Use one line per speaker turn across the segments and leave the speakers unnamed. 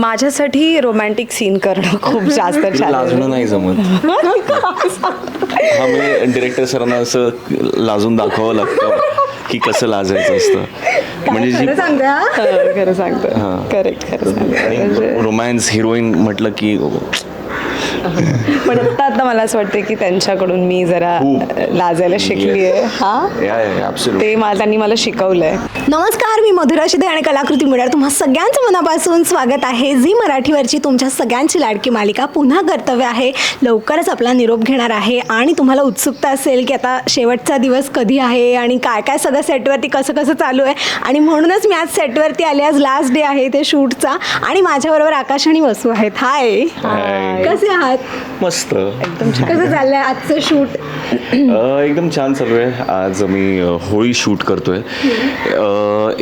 माझ्यासाठी romantic scene करणं खूप जास्त.
लाजणं नाही जमत हा म्हणजे डिरेक्टर सरांना असं लाजून दाखवावं लागतं की कसं लाजायचं असतं म्हणजे जी
खरं सांगते हा?
हो, खरं सांगतो
हां.
करेक्ट खरं सांगतो
आणि रोमॅन्स हिरोईन म्हटलं की
पण आता आता मला असं वाटतं की त्यांच्याकडून मी जरा
खूप.
लाजायला शिकली आहे हा? ते त्यांनी मला शिकवलंय.
नमस्कार मी मधुरा शिदे आणि कलाकृती मिळणार तुम्हा सगळ्यांचं मनापासून स्वागत आहे. झी मराठीवरची तुमच्या सगळ्यांची लाडकी मालिका पुन्हा कर्तव्य आहे. लवकरच आपला निरोप घेणार आहे. आणि तुम्हाला उत्सुकता असेल की आता शेवटचा दिवस कधी आहे आणि काय काय सगळं सेटवरती कसं कसं चालू आहे. आणि म्हणूनच मी आज सेटवरती आले. आज लास्ट डे आहे ते शूटचा. आणि माझ्याबरोबर आकाश आणि वसू आहेत. हाय. कसे आहात?
मस्त.
एकदम छान.
कसं चाललंय आजचं शूट?
अ, एकदम छान चालू आहे. आज अ, होळी शूट करतोय.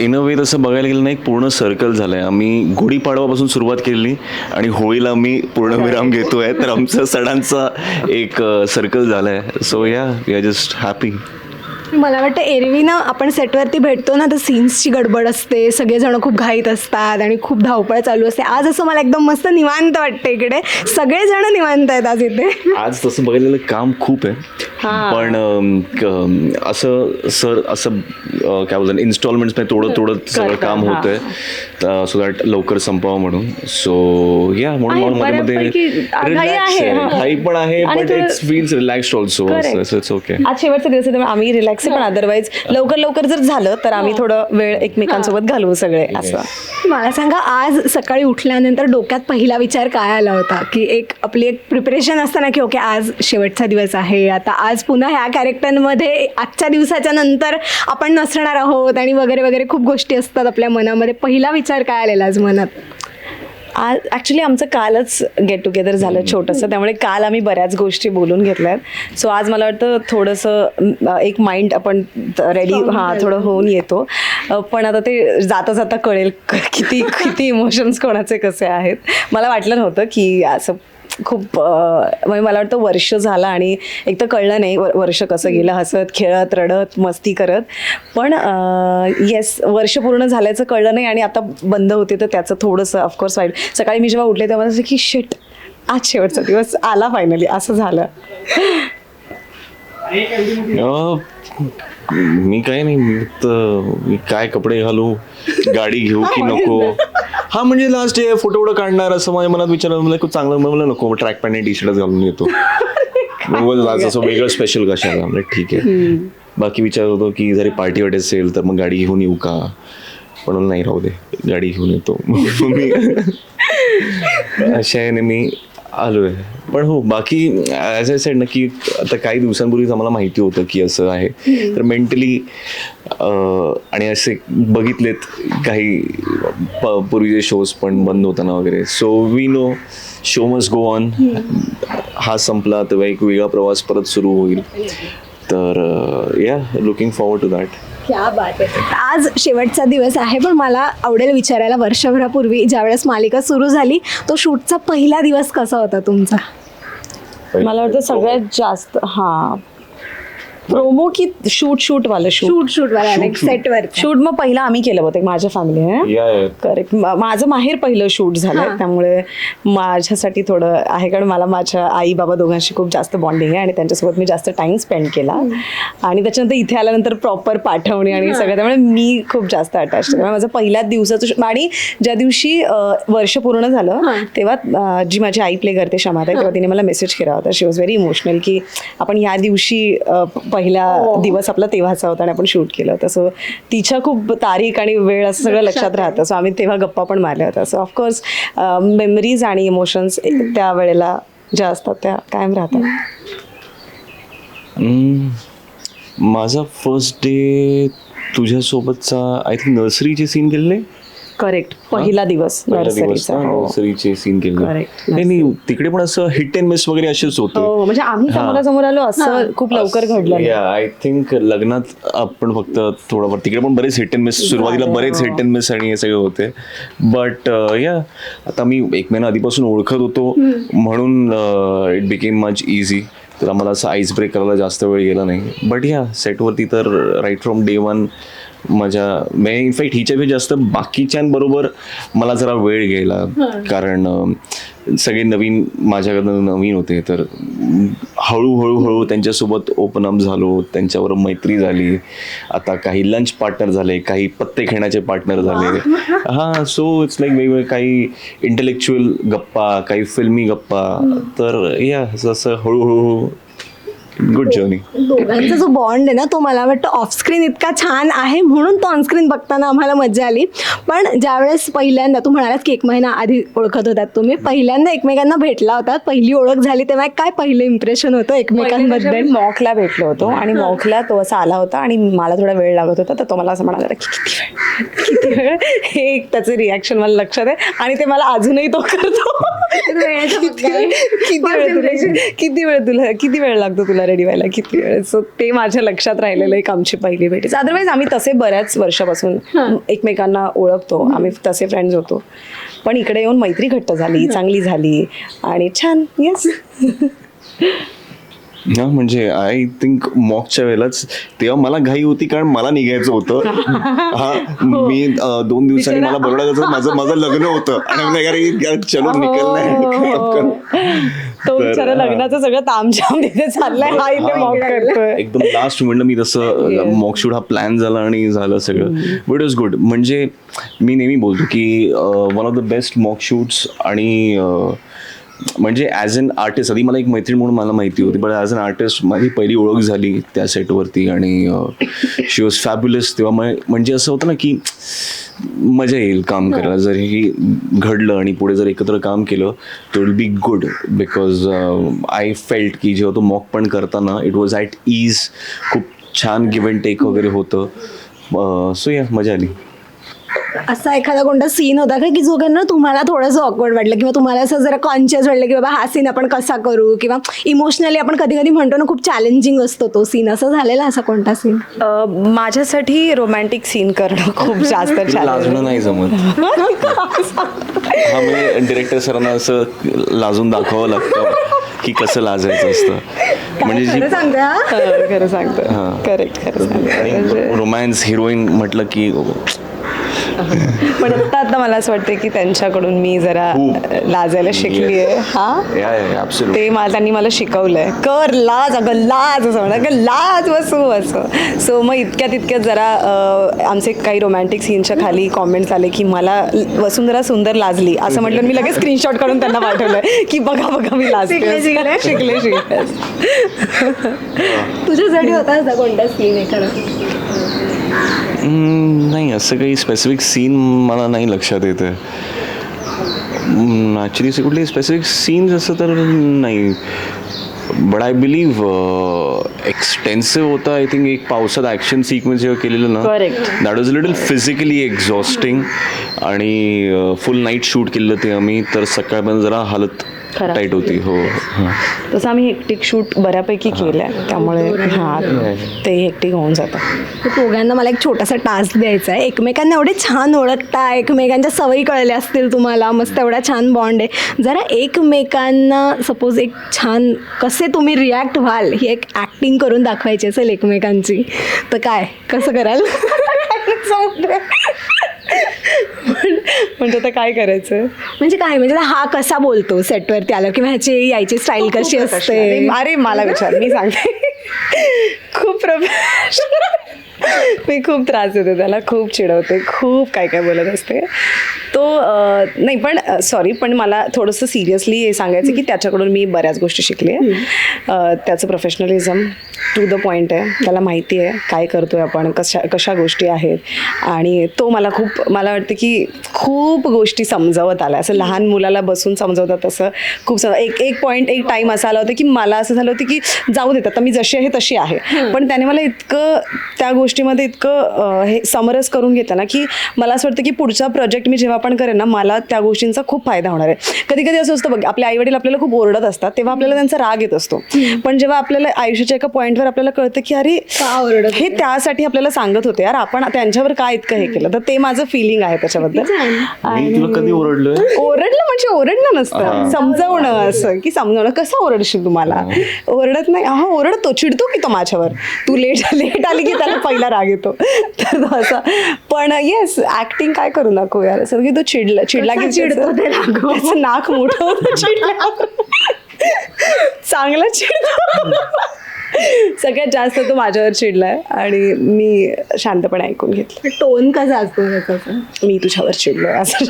इन अ वे तसं बघायला गेलं नाही एक पूर्ण सर्कल झालंय. आम्ही गुढीपाडवापासून सुरुवात केली आणि होळीला आम्ही पूर्ण विराम घेतोय. तर आमचं सणांचा एक सर्कल झालाय. सो या वी आर जस्ट हॅपी
मला वाटतं एरवी ना आपण सेटवरती भेटतो ना तर सीन्सची गडबड असते सगळेजण खूप घाईत असतात आणि खूप धावपळ चालू असते. आज असं मला एकदम मस्त निवांत वाटतं इकडे. सगळेजण निवांत आहेत आज इथे.
आज तसं बघायला गेलं काम खूप आहे. पण असं सर असं काय बोलतात इन्स्टॉलमेंट्स थोडं थोडं सगळं काम. होतंय. सो दॅट लवकर संपावं म्हणून. सो या म्हणून मध्ये
घाई
पण आहे but it's feels relaxed also. It's okay
आज शेवटचा दिवस आहे त्यामुळे आम्ही रिलॅक्स आहे पण अदरवाईज लवकर लवकर जर झालं तर आम्ही थोडं वेळ एकमेकांसोबत घालवू सगळे असं.
मला सांगा आज सकाळी उठल्यानंतर डोक्यात पहिला विचार काय आला होता? की एक आपली एक प्रिपरेशन असतं ना की ओके आज शेवटचा दिवस आहे आता आज पुन्हा ह्या कॅरेक्टरमध्ये आजच्या दिवसाच्या नंतर आपण नसणार आहोत आणि वगैरे वगैरे खूप गोष्टी असतात आपल्या मनामध्ये. पहिला विचार काय आलेला आज मनात?
आज ॲक्च्युली आमचं कालच गेट टुगेदर झालं छोटंसं त्यामुळे काल आम्ही बऱ्याच गोष्टी बोलून घेतल्यात. सो आज मला वाटतं थोडंसं एक माइंड आपण रेडी हां. थोडं होऊन येतो. पण आता ते जाता जाता कळेल किती किती इमोशन्स कोणाचे कसे आहेत. मला वाटलं नव्हतं की असं खूप म्हणजे मला वाटतं वर्ष झालं आणि एक तर कळलं नाही वर- वर्ष कसं गेलं हसत खेळत रडत मस्ती करत. पण येस वर्ष पूर्ण झाल्याचं कळलं नाही आणि आता बंद होते तर त्याचं थोडंसं ऑफकोर्स वाईट. सकाळी मी जेव्हा उठले तेव्हा असं की शिट आज शेवटचा दिवस आला फायनली असं झालं.
मी काय नाही मी मी काय कपडे घालू गाडी घेऊ की नको? हा म्हणजे लास्ट डे फोटो काढणार असं माझ्या मनात विचार आला. मला खूप चांगलं मला नको ट्रॅक पॅन्ट टी शर्टच घालून येतो. असं वेगळं स्पेशल कशाला? म्हणजे ठीक आहे. बाकी विचार होतो की जरी पार्टी वाट असेल तर मग गाडी घेऊन येऊ का? पण नाही राहू दे गाडी घेऊन येतो. मी अशा याने मी आलोय. पण हो बाकी ॲज आय सेड ना की आता काही दिवसांपूर्वीच आम्हाला माहिती होतं की असं आहे. तर मेंटली आणि असे बघितलेत काही पूर्वीचे शोज पण बंद होताना वगैरे. So we know show must go on हा संपला तर एक वेगळा प्रवास परत सुरू होईल. तर या लुकिंग फॉरवर्ड टू दॅट
क्या बात आहे आज शेवटचा दिवस आहे पण मला आवडेल विचारायला वर्षभरापूर्वी ज्यावेळेस मालिका सुरू झाली तो शूटचा पहिला दिवस कसा होता तुमचा?
मला वाटतं सगळ्यात जास्त हां. प्रोमो की शूट शूट वालं शूट.
शूट शूट वाला सेटवर
शूट. मग पहिला आम्ही केलं होतं माझ्या फॅमिलीने
या
करेक्ट माझं माहेर पहिलं शूट झालंय
हां.
त्यामुळे माझ्यासाठी थोडं आहे कारण मला माझ्या आई बाबा दोघांशी खूप जास्त बॉन्डिंग आहे आणि त्यांच्यासोबत मी जास्त टाइम स्पेंड केला. आणि त्याच्यानंतर इथे आल्यानंतर प्रॉपर पाठवणी आणि सगळं त्यामुळे मी खूप जास्त अटॅच त्यामुळे माझं पहिल्याच दिवसाचं shoot- आणि ज्या दिवशी अं, वर्ष पूर्ण झालं. तेव्हा अं, जी माझी आई प्ले करते शमाता तेव्हा तिने मला मेसेज केला होता. शी वॉज व्हेरी इमोशनल की आपण या दिवशी अं, प- पहिला
हो.
दिवस आपला तेव्हाचा होता आणि आपण शूट केलं होतं. सो तिच्या खूप तारीख आणि वेळ असं सगळं
लक्षात
राहतं. सो आम्ही तेव्हा गप्पा पण मारल्या होत्या. सो ऑफकोर्स मेमरीज आणि इमोशन्स त्या वेळेला ज्या असतात त्या कायम राहतात.
माझा फर्स्ट डे तुझ्यासोबतचा आय थिंक नर्सरीचे सीन केलेले
करेक्ट पहिला दिवस
पहिला दिवस
नर्सरीचा हो.
नर्सरीचे सीन
Correct,
नाही नाही तिकडे पण असं हिट अँड मिस वगैरे असेच होते.
हो म्हणजे आम्ही समोरासमोर आलो असं खूप लवकर घडलं.
आय थिंक लग्नात आपण फक्त थोडंफार तिकडे पण बरेच हिट अँड मिस सुरुवातीला बरेच. हिट अँड मिस आणि हे सगळे होते. बट या आता मी एक महिना आधीपासून ओळखत होतो. म्हणून इट बिकेम मच इझी तर आम्हाला असं आईस ब्रेक करायला जास्त वेळ गेला नाही. बट या सेटवरती तर राईट फ्रॉम डे वन माझ्या म्हणजे इनफॅक्ट हिच्यापेक्षा जास्त बाकीच्यांबरोबर मला जरा वेळ गेला. कारण सगळे नवीन माझ्याकडनं नवीन होते. तर हळूहळू हळू त्यांच्यासोबत ओपन अप झालो. त्यांच्यावर मैत्री झाली. आता काही लंच पार्टनर झाले. काही पत्ते खेळण्याचे पार्टनर झाले. हां सो इट्स लाईक वेगवेगळे काही इंटेलेक्च्युअल गप्पा काही फिल्मी गप्पा. तर या जसं हळूहळू गुड जर्नी
दोघांचा जो बॉन्ड आहे ना तो मला वाटतं ऑफस्क्रीन इतका छान आहे म्हणून तो ऑनस्क्रीन बघताना आम्हाला मजा आली. पण ज्यावेळेस पहिल्यांदा तू म्हणालास की एक महिना आधी ओळखत होतात तुम्ही पहिल्यांदा एकमेकांना भेटला होतात पहिली ओळख झाली तेव्हा काय पहिलं इम्प्रेशन होतं एकमेकांबद्दल?
मॉकला भेटलो होतो आणि मॉकला तो असा आला होता आणि मला थोडा वेळ लागत होता तर तो मला असं म्हणाला "अरे, किती वेळ किती वेळ? हे एक त्याचं रिॲक्शन मला लक्षात आहे आणि ते मला अजूनही तो करतो. किती वेळ किती वेळ तुला किती वेळ तुला किती वेळ लागतो तुला रेडी व्हायला किती वेळ सो ते माझ्या लक्षात राहिलेलं एक आमची पहिली भेट अदरवाईज आम्ही तसे बऱ्याच वर्षापासून एकमेकांना ओळखतो. आम्ही तसे फ्रेंड्स होतो. पण इकडे येऊन मैत्री घट्ट झाली चांगली झाली आणि छान. येस
ना म्हणजे आय थिंक मॉकच्या वेळेलाच तेव्हा मला घाई होती कारण मला निघायचं होतं. हा मी अं, दोन दिवसांनी मला बरोडा माझं माझं लग्न होतं. आणि मी अरे यार, चलो निकलना
तो
तर, हा.
लग्नाचं सगळं तामझाम तिथे चाललंय. हा इथे मॉक करतोय.
एकदम लास्ट म्हणलं मी तसं मॉक शूट हा प्लॅन झाला आणि झालं सगळं. बट इज गुड म्हणजे मी नेहमी बोलतो की one of the best mock shoots आणि म्हणजे ॲज अन आर्टिस्ट आधी मला एक मैत्रीण म्हणून मला माहिती होती बट ॲज अन आर्टिस्ट माझी पहिली ओळख झाली त्या सेटवरती आणि शी वॉज फॅब्युलस तेव्हा म्हणजे असं होतं ना की मजा येईल काम करायला. जर हे घडलं आणि पुढे जर एकत्र काम केलं तर will be good because I felt की जेव्हा तो मॉक पण करताना इट वॉज ॲट इज खूप छान गिव्ह अँड टेक वगैरे होतं. सो या मजा आली.
असा एखादा कोणता सीन होता का की जो ना तुम्हाला थोडंसं ऑकवर्ड वाटलं किंवा तुम्हाला असं जरा कॉन्शियस वाटलं की बाबा हा सीन आपण कसा करू? किंवा इमोशनली आपण कधी कधी म्हणतो ना खूप चॅलेंजिंग असतो तो सीन असं झालेला असा कोणता सीन
माझ्यासाठी रोमॅन्टिक सीन करणं खूप जास्त
लाजणं नाही जमत. हा म्हणजे डिरेक्टर सरांना असं लाजून दाखवावं लागतं की कसं लाजायचं असतं. म्हणजे
सांगते?
खरं सांगतो. करेक्ट खरं
रोमॅन्स हिरोईन म्हटलं की
पण आता आता मला असं वाटतं की त्यांच्याकडून मी जरा. लाजायला शिकली आहे. हा? ते मला त्यांनी मला शिकवलंय. कर लाज अगं लाज असं म्हणा. अगं लाज बसू असं सो मग इतक्यात इतक्यात जरा आमचे काही रोमॅन्टिक सीनच्या खाली कॉमेंट्स आले की मला वसुंधरा सुंदर लाजली. असं म्हटलं मी लगेच स्क्रीनशॉट काढून त्यांना पाठवलंय की बघा बघा मी लाजते.
शिकले, शिकले. तुझ्यासाठी होता कोणता सीन एखादा?
नाही असं काही स्पेसिफिक सीन मला नाही लक्षात येतं ॲक्च्युली असे कुठले स्पेसिफिक सीन्स असं तर नाही. बट आय बिलीव्ह एक्सटेन्सिव्ह होता आय थिंक एक पावसात ॲक्शन सिक्वेन्स जेव्हा केलेलं ना. That was little physically exhausting आणि फुल नाईट शूट केलं ते आम्ही तर सकाळपर्यंत जरा हालत
खराब
टाईट होती हो. हां.
तसं आम्ही हेक्टिक शूट बऱ्यापैकी केलंय. त्यामुळे हां ते हेक्टिक होऊन जातं.
तर दोघांना मला एक छोटासा टास्क द्यायचा आहे. एकमेकांना एवढे छान ओळखता एकमेकांच्या सवयी कळल्या असतील तुम्हाला. मस्त एवढा छान बॉन्ड आहे. जरा एकमेकांना सपोज एक छान कसे तुम्ही रिॲक्ट व्हाल ही एक ॲक्टिंग करून दाखवायची असेल एकमेकांची. तर काय? कसं कराल?
म्हणजे आता काय करायचं?
म्हणजे काय? म्हणजे हा कसा बोलतो सेटवरती आला किंवा ह्याची यायची स्टाईल कशी असते?
अरे मला विचार मी सांगते. खूप प्रोफेशनल मी खूप त्रास देते त्याला खूप चिडवते खूप काय काय बोलत असते. तो नाही पण सॉरी पण मला थोडंसं सिरियसली हे सांगायचं की त्याच्याकडून मी बऱ्याच गोष्टी शिकली आहे. त्याचं प्रोफेशनलिझम टू द पॉईंट आहे. त्याला माहिती आहे काय करतोय आपण कशा कशा गोष्टी आहेत. आणि तो मला खूप मला वाटतं की खूप गोष्टी समजावत आल्या. असं लहान मुलाला बसून समजवतात तसं खूप सम- एक एक पॉईंट एक टाईम असा आला होता की मला असं झालं होतं की जाऊ देतात आता मी जशी आहे तशी आहे. पण त्याने मला इतकं त्या गोष्टीमध्ये इतकं हे समरस करून घेतलं ना की मला असं वाटतं की पुढचा प्रोजेक्ट मी जेव्हा पण करेन ना मला त्या गोष्टींचा खूप फायदा होणार आहे. कधी कधी असं असतं बघ आपले आई वडील आपल्याला खूप ओरडत असतात तेव्हा आपल्याला त्यांचा राग येत असतो. पण जेव्हा आपल्याला आयुष्याच्या एका पॉईंटवर आपल्याला कळतं की अरे
का ओरडत
हे त्यासाठी आपल्याला सांगत होते यार आपण त्यांच्यावर काय इतकं हे केलं? तर ते माझं फिलिंग आहे त्याच्याबद्दल.
कधी ओरडलोय?
ओरडलं म्हणजे ओरडणं नसतं. समजवणं असं की समजवणं कसं ओरडशील तुम्हाला? ओरडत नाही. हा ओरडतो चिडतो की तो माझ्यावर? तू लेट लेट आली की त्याला पहिला का राग येतो. तर तो असा पण येस ऍक्टिंग काय करू नको यार. असं की तो चिडला चिडला की
चिडतो ते
त्याचं नाक मोठं होतं चिडल्यावर चांगला चिडतो सगळ्यात जास्त तो माझ्यावर चिडलाय आणि मी शांतपणे ऐकून घेतलं.
टोन कसा असतो
मी तुझ्यावर चिडलो असं.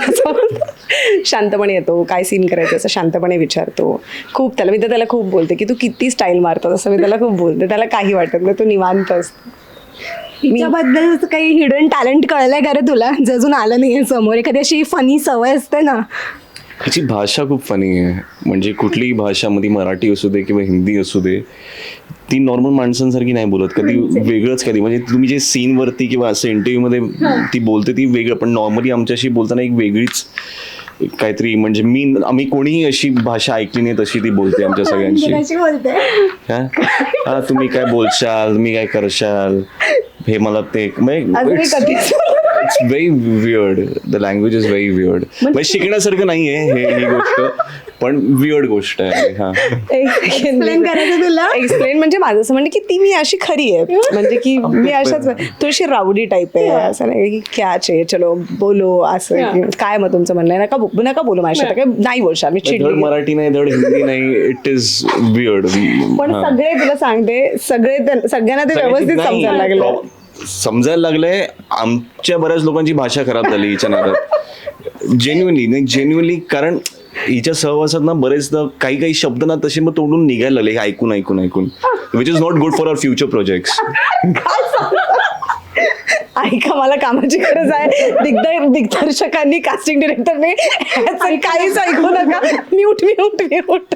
शांतपणे येतो काय सीन करायचं असं शांतपणे विचारतो. खूप त्याला मी तर त्याला खूप बोलते की तू किती स्टाईल मारतो असं मी त्याला खूप बोलते. त्याला काही वाटत नाही तो निवांत असतो.
तिच्याबद्दल असं काही हिडन टॅलेंट कळलंय का रे तुला? जे अजून आलं नाहीये समोर. एखादी अशी फनी सवय असते ना.
ह्याची भाषा खूप फनी आहे. म्हणजे कुठलीही भाषा मध्ये मराठी असू दे किंवा हिंदी असू दे ती नॉर्मल माणसांसारखी नाही बोलत. कधी वेगळंच कधी. म्हणजे तुम्ही जे सीन वरती किंवा असं इंटरव्ह्यू मध्ये ती बोलते ती वेगळं. पण नॉर्मली आमच्याशी बोलताना एक वेगळीच काहीतरी म्हणजे मी आम्ही कोणीही अशी भाषा ऐकली नाही तशी ती बोलते आमच्या सगळ्यांशी.
बोलते?
हा? हा तुम्ही काय बोलशाल? तुम्ही काय करशाल? हे मला ते
अजूनही कधीच
it's very weird the language is very weird म्हणजे शिकण्यासारखं नाहीये हे ही गोष्ट. पण वियर्ड गोष्ट आहे हा.
Explain करायचं तुला?
एक्सप्लेन म्हणजे माझं असं म्हणजे की ती मी अशी खरी आहे. म्हणजे की मी अशाच थोडीशी रावडी टाईप आहे. असं नाही की क्याच आहे चलो बोलो असं काय मग तुमचं म्हणणं आहे? नका बो- नका बोलू माझ्या काय नाही बोलशाल मी
धड
चिडली.
मराठी नाही धड हिंदी नाही इट इज वियर्ड
पण सगळे तुला सांगते सगळे त्या- सगळ्यांना ते व्यवस्थित समजायला लागलं.
समजायला लागलंय आमच्या बऱ्याच लोकांची भाषा खराब झाली हिच्या नादात. जेन्युअनली नाही जेन्युअनली कारण हिच्या सहवासात ना बरेचदा काही काही शब्द ना तसे मग तोडून निघायला लागले हे ऐकून ऐकून ऐकून. Which is not good for our future projects
ऐका मला कामाची गरज आहे. दिग्दर दिग्दर्शकांनी कास्टिंग डिरेक्टरने काहीच ऐकू नका. म्यूट म्यूट म्यूट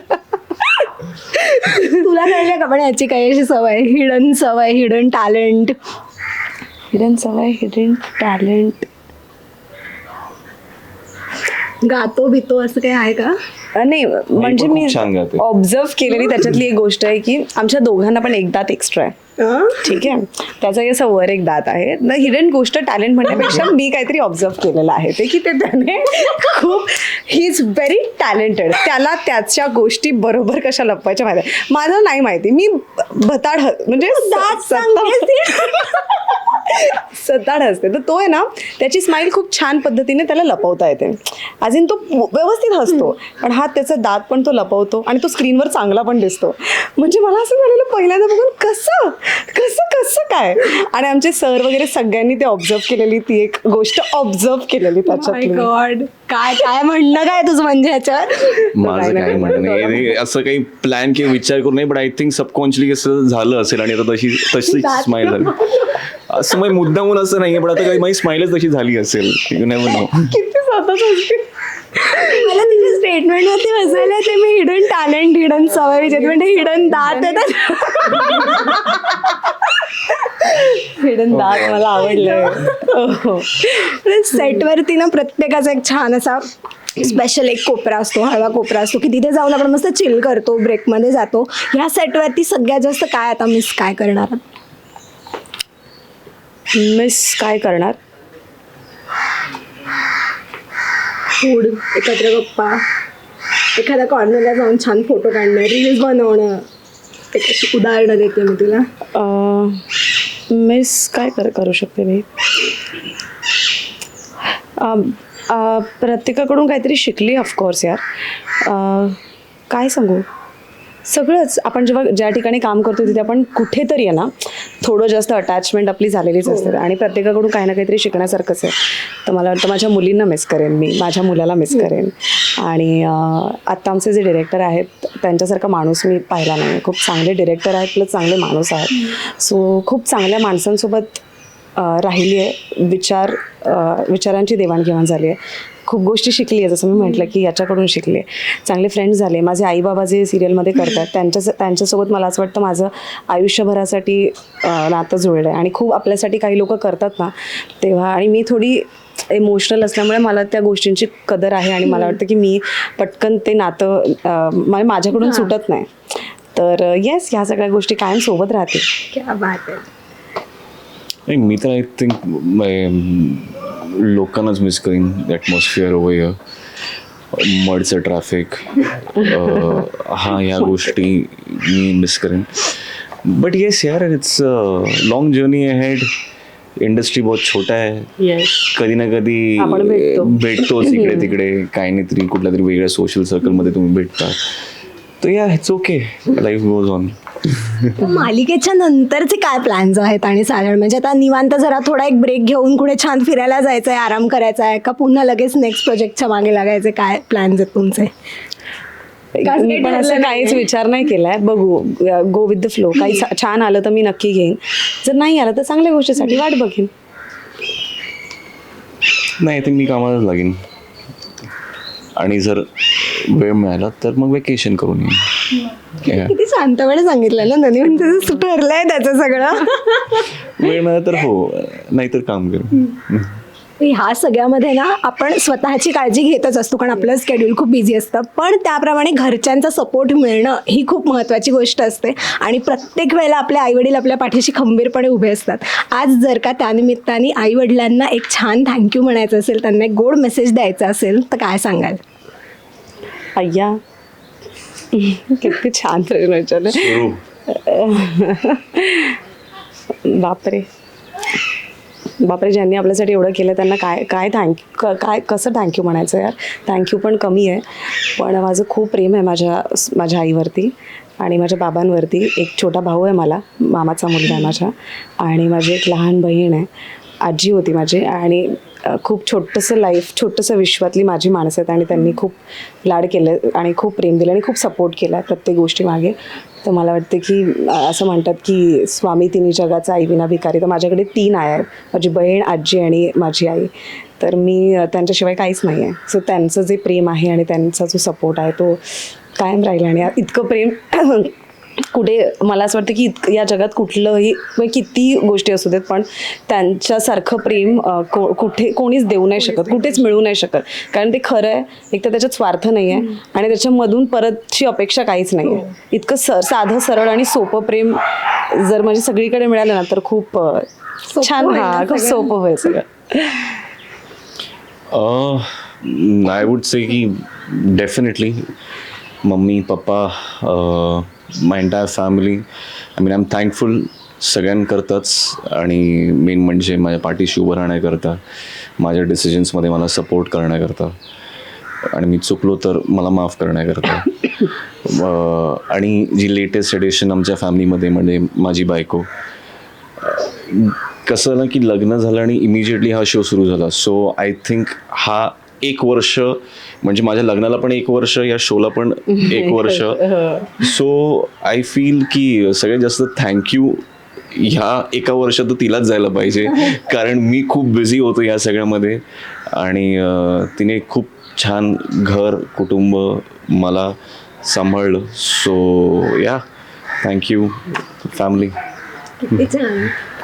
तुला कळलं का पण याची काही अशी सवय हिडन सवय हिडन टॅलेंट
हिडन सवय हिडन टॅलेंट.
गातो बितो असं काही आहे का?
नाही म्हणजे मी
छान गाते.
ऑब्झर्व केलेली त्याच्यातली एक गोष्ट आहे की आमच्या दोघांना पण एक दात एक्स्ट्रा आहे.
हं?
ठीक आहे? त्याचा असं वर एक दात आहे. न हिडन गोष्ट टॅलेंट म्हणण्यापेक्षा मी काहीतरी ऑब्झर्व केलेलं आहे ते की ते त्याने खूप ही इज व्हेरी टॅलेंटेड त्याला त्याच्या गोष्टी बरोबर कशा लपवायच्या माहिती आहे. माझं नाही माहिती. मी भताड ह- म्हणजे
दात
स- सताड असते. तर तो आहे ना त्याची स्माईल खूप छान पद्धतीने त्याला लपवता येते. अजून तो व्यवस्थित हसतो. पण हा त्याचा दात पण तो लपवतो आणि तो स्क्रीनवर चांगला पण दिसतो. म्हणजे मला असं झालेलं पहिल्यांदा बघून कसं? कसं कसं काय? आणि आमचे सर वगैरे सगळ्यांनी ते ऑब्झर्व केलेली ती एक गोष्ट ऑब्झर्व केलेली
माय
त्याच्यातली.
गॉड काय काय म्हणणं काय तुझं म्हणजे ह्याच्यावर
माझं काही म्हणणं नाही.
नाही.
असं काही प्लॅन किंवा विचार करून नाही पण आय थिंक सबकॉन्शियसली असं झालं असेल आणि आता तशी तशीच स्माईल झाली असं मग मुद्दामून असं नाहीये पण आता काही माझी स्माईलच तशी झाली असेल. यू नेव्हर नो
किती स्वतःच असते
मला तुझ्या स्टेटमेंटमध्ये बसायला ते मी हिडन टॅलेंट हिडन सवय म्हणजे हिडन दात येतात
हिडन दात मला आवडलं
सेटवरती ना प्रत्येकाचा एक छान असा स्पेशल एक कोपरा असतो हळवा कोपरा असतो की तिथे जाऊन आपण मस्त चिल करतो ब्रेकमध्ये जातो. ह्या सेटवरती सगळ्यात जास्त काय आता मिस काय करणार?
मिस काय करणार?
फूड एकत्र गप्पा. एखाद्या कॉर्नरला जाऊन छान फोटो काढणं रील्स बनवणं. एक अशी उदाहरणं देते मी तुला.
मिस काय कर करू शकते मी? प्रत्येकाकडून काहीतरी शिकली ऑफकोर्स यार. काय सांगू? सगळंच. आपण जेव्हा ज्या ठिकाणी काम करतो तिथे आपण कुठेतरी आहे ना थोडं जास्त अटॅचमेंट आपली झालेलीच असते आणि प्रत्येकाकडून काही ना काहीतरी शिकण्यासारखंच आहे. तर मला वाटतं माझ्या मुलींना मिस करेन मी. माझ्या मुलाला मिस करेन. आणि आत्ता आमचे जे डिरेक्टर आहेत त्यांच्यासारखा माणूस मी पाहिला नाही. खूप चांगले डिरेक्टर आहेत प्लस चांगले माणूस आहेत. सो खूप चांगल्या माणसांसोबत राहिली आहे. विचार विचारांची देवाणघेवाण झाली आहे. खूप गोष्टी शिकली आहे. जसं मी म्हटलं की याच्याकडून शिकले चांगले फ्रेंड्स झाले माझे आई बाबा जे सिरियलमध्ये करतात त्यांच्या त्यांच्यासोबत मला असं वाटतं माझं आयुष्यभरासाठी नातं जुळलं आहे. आणि खूप आपल्यासाठी काही लोक करतात ना तेव्हा आणि मी थोडी इमोशनल असल्यामुळे मला त्या गोष्टींची कदर आहे आणि मला वाटतं की मी पटकन ते नातं म्हणजे माझ्याकडून सुटत नाही. तर येस ह्या सगळ्या गोष्टी कायम सोबत राहतील.
क्या बात आहे.
नाही मी तर आय थिंक लोकांनाच मिस करीन ॲटमॉस्फिअर ओव्हर मडचं ट्रॅफिक हा ह्या गोष्टी मी मिस करेन. बट येस यार it's long journey ahead industry बहुत छोटा है।
येस
कधी ना कधी
भेटतो.
भेटतोच इकडे तिकडे काही नाही तरी कुठल्या तरी वेगळ्या सोशल सर्कलमध्ये तुम्ही भेटता. तर या it's okay life goes on
मालिकेच्या नंतरचे काय प्लॅन्स आहेत? आणि साधारण म्हणजे आता निवांत जरा थोडा एक ब्रेक घेऊन कुठे छान फिरायला जायचं आहे आराम करायचा आहे का पुन्हा लगेच नेक्स्ट प्रोजेक्टच्या मागे लागायचे? काय प्लॅन्स आहेत तुमचे?
मी पण असं. काहीच विचार नाही केलाय बघू गो विथ द फ्लो काही छान आलं तर मी नक्की घेईन. जर नाही आलं तर चांगल्या गोष्टीसाठी वाट बघेन.
नाही ते मी कामालाच लागेन. आणि जर वेळ मिळाला तर मग वेकेशन करून येईन.
किती शांतपणे सांगितलं ना ननी म्हणजे ठरलंय त्याचं सगळं.
वेळ मिळाला तर हो नाहीतर काम करू
ह्या सगळ्यामध्ये ना आपण स्वतःची काळजी घेतच असतो कारण आपलं स्केड्यूल खूप बिझी असतं. पण त्याप्रमाणे घरच्यांचा सपोर्ट मिळणं ही खूप महत्त्वाची गोष्ट असते. आणि प्रत्येक वेळेला आपले आईवडील आपल्या पाठीशी खंबीरपणे उभे असतात. आज जर का त्यानिमित्ताने आईवडिलांना एक छान थँक्यू म्हणायचं असेल त्यांना एक गोड मेसेज द्यायचा असेल तर काय सांगाल?
अय्या किती छान प्रश्न विचारले
सुरू.
बापरे. बापरे ज्यांनी आपल्यासाठी एवढं केलं त्यांना काय काय थँक काय कसं थँक्यू म्हणायचं यार? थँक्यू पण कमी आहे. पण माझं खूप प्रेम आहे माझ्या माझ्या आईवरती आणि माझ्या बाबांवरती. एक छोटा भाऊ आहे मला मामाचा मुलगा आहे माझ्या आणि माझी एक लहान बहीण आहे. आजी होती माझी आणि खूप छोटंसं लाईफ छोटंसं विश्वातली माझी माणसं आहेत आणि त्यांनी खूप लाड केलं आणि खूप प्रेम दिलं आणि खूप सपोर्ट केला प्रत्येक गोष्टीमागे तर मला वाटते की असं म्हणतात की स्वामी तिन्ही जगाचा आई विना भिकारी. तर माझ्याकडे तीन आया आहेत. माझी बहीण आजी आणि माझी आई. तर मी त्यांच्याशिवाय काहीच नाही आहे सो त्यांचं जे प्रेम आहे आणि त्यांचा जो सपोर्ट आहे तो कायम राहील आणि इतकं प्रेम कुठे मला असं वाटतं की इतकं या जगात कुठलंही म्हणजे किती गोष्टी असू देत पण त्यांच्यासारखं प्रेम को कुठे कोणीच देऊ नाही शकत कुठेच मिळू नाही शकत. कारण ते खरं आहे एक तर त्याच्यात स्वार्थ नाही आहे आणि त्याच्यामधून परतची अपेक्षा काहीच नाही आहे इतकं स साधं सरळ आणि सोपं प्रेम जर म्हणजे सगळीकडे मिळालं ना तर खूप छान हा खूप? सोपं होईल सगळं.
आय वुड से की definitely mummy papa my entire family I mean I am thankful सगळ्यांकरताच आणि मेन म्हणजे माझ्या पाठीशी उभं राहण्याकरता माझ्या डिसिजन्समध्ये मला सपोर्ट करण्याकरता. आणि मी चुकलो तर मला माफ करण्याकरता. आणि जी लेटेस्ट एडिशन आमच्या फॅमिलीमध्ये म्हणजे माझी बायको. कसं ना की लग्न झालं आणि इमिजिएटली हा शो सुरू झाला. सो आय थिंक हा एक वर्ष म्हणजे माझ्या लग्नाला पण एक वर्ष या शोला पण एक वर्ष. सो आय फील की सगळ्यात जास्त थँक्यू ह्या एका वर्षात तिलाच जायला पाहिजे. कारण मी खूप बिझी होतो या सगळ्यामध्ये. आणि तिने खूप छान घर कुटुंब मला सांभाळलं. सो या थँक्यू फॅमिली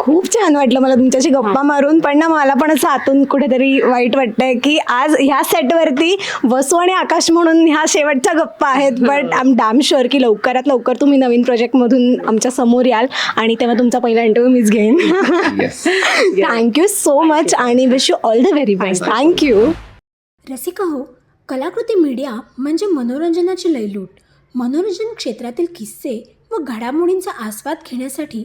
खूप छान वाटलं मला तुमच्याशी गप्पा मारून. पण ना मला पण असं आतून कुठेतरी वाईट वाटतंय की आज ह्या सेटवरती वसू आणि आकाश म्हणून ह्या शेवटच्या गप्पा आहेत. But I am damn sure की लवकरात लवकर तुम्ही नवीन प्रोजेक्टमधून आमच्यासमोर याल आणि तेव्हा तुमचा पहिला इंटरव्ह्यू मीच घेईन.
Yes
thank you so much आणि wish you all the very best thank you
Rasika हो कलाकृती मीडिया म्हणजे मनोरंजनाची लयलूट. मनोरंजन क्षेत्रातील किस्से व घडामोडींचा आस्वाद घेण्यासाठी